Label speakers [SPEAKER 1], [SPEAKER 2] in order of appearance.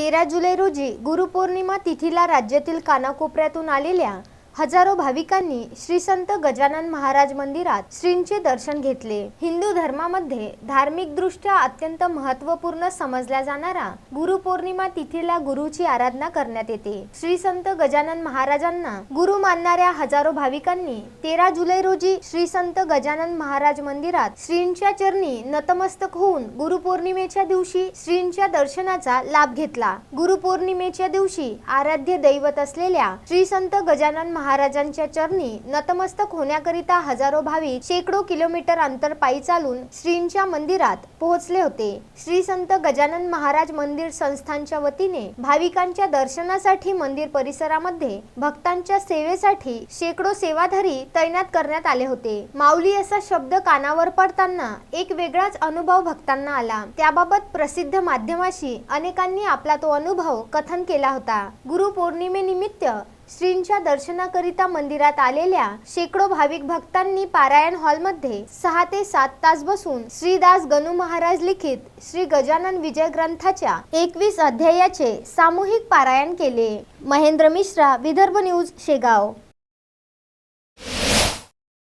[SPEAKER 1] तेरा जुलै रोजी गुरुपौर्णिमा तिथीला राज्यातील कानाकोपऱ्यातून आलेल्या हजारो भाविकांनी श्री संत गजानन महाराज मंदिरात श्रींचे दर्शन घेतले. हिंदू धर्मामध्ये धार्मिक दृष्ट्या अत्यंत महत्त्वपूर्ण समजल्या जाणारा गुरुपौर्णिमा तिथीला गुरुची आराधना करण्यात येते. श्री संत गजानन महाराजांना गुरु मानणाऱ्या हजारो भाविकांनी तेरा जुलै रोजी श्री संत गजानन महाराज मंदिरात श्रींच्या चरणी नतमस्तक होऊन गुरुपौर्णिमेच्या दिवशी श्रींच्या दर्शनाचा लाभ घेतला. गुरुपौर्णिमेच्या दिवशी आराध्य दैवत असलेल्या श्री संत गजानन महाराजांच्या चरणी नतमस्तक होण्याकरिता हजारो भाविक शेकडो किलोमीटर अंतर पायी चालून श्रींच्या मंदिरात पोहोचले होते. श्री संत गजानन महाराज मंदिर संस्थांच्या वतीने भाविकांच्या दर्शनासाठी मंदिर परिसरामध्ये भक्तांच्या सेवेसाठी शेकडो सेवाधारी तैनात करण्यात आले होते. माऊली असा शब्द कानावर पडताना एक वेगळाच अनुभव भक्तांना आला. त्याबाबत प्रसिद्ध माध्यमाशी अनेकांनी आपला तो अनुभव कथन केला होता. गुरु पौर्णिमेनिमित्त श्रींच्या दर्शनाकरिता मंदिरात आलेल्या शेकडो भाविक भक्तांनी पारायण हॉलमध्ये सहा ते सात तास बसून श्रीदास गणू महाराज लिखित श्री गजानन विजय ग्रंथाच्या एकवीस अध्यायाचे सामूहिक पारायण केले. महेंद्र मिश्रा विदर्भ न्यूज शेगाव.